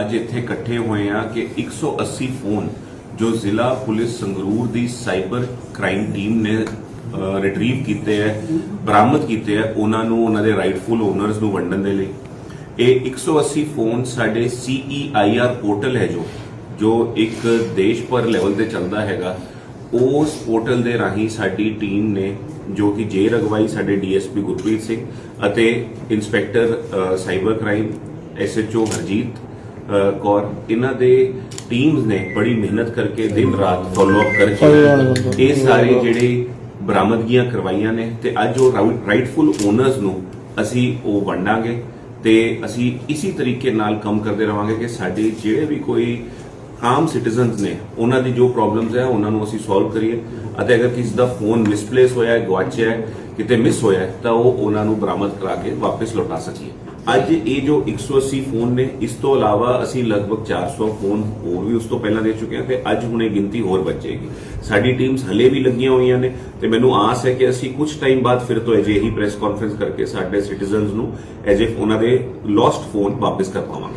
ਅੱਜ ਇੱਥੇ ਇਕੱਠੇ ਹੋਏ ਆ ਕਿ 180 ਫੋਨ ਜੋ ਜ਼ਿਲ੍ਹਾ ਪੁਲਿਸ ਸੰਗਰੂਰ ਦੀ ਸਾਈਬਰ ਕ੍ਰਾਈਮ ਟੀਮ ਨੇ ਰਿਟਰੀਵ ਕੀਤੇ ਹੈ, ਬਰਾਮਦ ਕੀਤੇ ਹੈ, ਉਹਨਾਂ ਨੂੰ, ਉਹਨਾਂ ਦੇ ਰਾਈਟਫੁਲ ਓਨਰਸ ਨੂੰ ਵੰਡਣ ਦੇ ਲਈ। ਇਹ 180 ਫੋਨ ਸਾਡੇ CEIR ਪੋਰਟਲ ਹੈ ਜੋ ਜੋ ਇੱਕ ਦੇਸ਼ ਪਰ ਲੈਵਲ ਤੇ ਚੱਲਦਾ ਹੈਗਾ। ਉਸ ਪੋਰਟਲ ਦੇ ਰਾਹੀਂ ਸਾਡੀ ਟੀਮ ਨੇ, ਜੋ ਕਿ ਜੇ ਰਗਵਾਈ ਸਾਡੇ ਡੀਐਸਪੀ ਗੁਰਪ੍ਰੀਤ ਸਿੰਘ ਅਤੇ inspector cyber crime SHO Harjeet Kaur ਇਹਨਾਂ ਦੇ ਟੀਮਸ ਨੇ ਬੜੀ ਮਿਹਨਤ ਕਰਕੇ ਦਿਨ ਰਾਤ ਫਾਲੋ ਅਪ ਕਰਕੇ ਇਹ ਸਾਰੇ ਜਿਹੜੇ ਬਰਾਮਦਗੀਆਂ ਕਰਵਾਈਆਂ ਨੇ ਤੇ ਅੱਜ ਉਹ ਰਾਈਟਫੁਲ ਓਨਰਸ ਨੂੰ ਅਸੀਂ ਉਹ ਵੰਡਾਂਗੇ ਤੇ ਅਸੀਂ ਇਸੇ ਤਰੀਕੇ ਨਾਲ ਕੰਮ ਕਰਦੇ ਰਵਾਂਗੇ ਕਿ ਸਾਡੇ ਜਿਹੜੇ ਵੀ ਕੋਈ ਆਮ ਸਿਟੀਜ਼ਨਸ ਨੇ, ਉਹਨਾਂ ਦੀ ਜੋ ਪ੍ਰੋਬਲਮਸ ਹੈ, ਉਹਨਾਂ ਨੂੰ ਅਸੀਂ ਸੋਲਵ ਕਰੀਏ। ਅਤੇ ਅਗਰ ਕਿਸੇ ਦਾ ਫੋਨ ਮਿਸਪਲੇਸ ਹੋਇਆ ਹੈ, ਗਵਾਚਿਆ ਹੈ, ਕਿਤੇ ਮਿਸ ਹੋਇਆ ਹੈ, ਤਾਂ ਉਹ ਉਹਨਾਂ ਨੂੰ ਬਰਾਮਦ ਕਰਾ ਕੇ ਵਾਪਸ ਲੁਟਾ ਸਕੀਏ। ਅੱਜ ਇਹ ਜੋ 180 ਫੋਨ ਨੇ, ਇਸ ਤੋਂ ਇਲਾਵਾ ਅਸੀਂ ਲਗਭਗ 400 ਫੋਨ ਹੋਰ ਵੀ ਉਸ ਤੋਂ ਪਹਿਲਾਂ ਦੇ ਚੁੱਕੇ ਹਾਂ, ਤੇ ਅੱਜ ਹੁਣ ਇਹ ਗਿਣਤੀ ਹੋਰ ਵੱਜੇਗੀ ਸਾਡੀ ਟੀਮਸ ਹਲੇ ਵੀ ਲੱਗੀਆਂ ਹੋਈਆਂ ਨੇ, ਤੇ ਮੈਨੂੰ ਆਸ ਹੈ ਕਿ ਅਸੀਂ ਕੁਝ ਟਾਈਮ ਬਾਅਦ ਫਿਰ ਤੋਂ ਅਜਿਹੀ ਪ੍ਰੈਸ ਕਾਨਫਰੰਸ ਕਰਕੇ ਸਾਡੇ ਸਿਟੀਜ਼ਨਸ ਨੂੰ ਐਜੇ ਇਫ ਉਹਨਾਂ ਦੇ ਲੋਸਟ ਫੋਨ ਵਾਪਸ ਕਰ ਪਾਵਾਂਗੇ।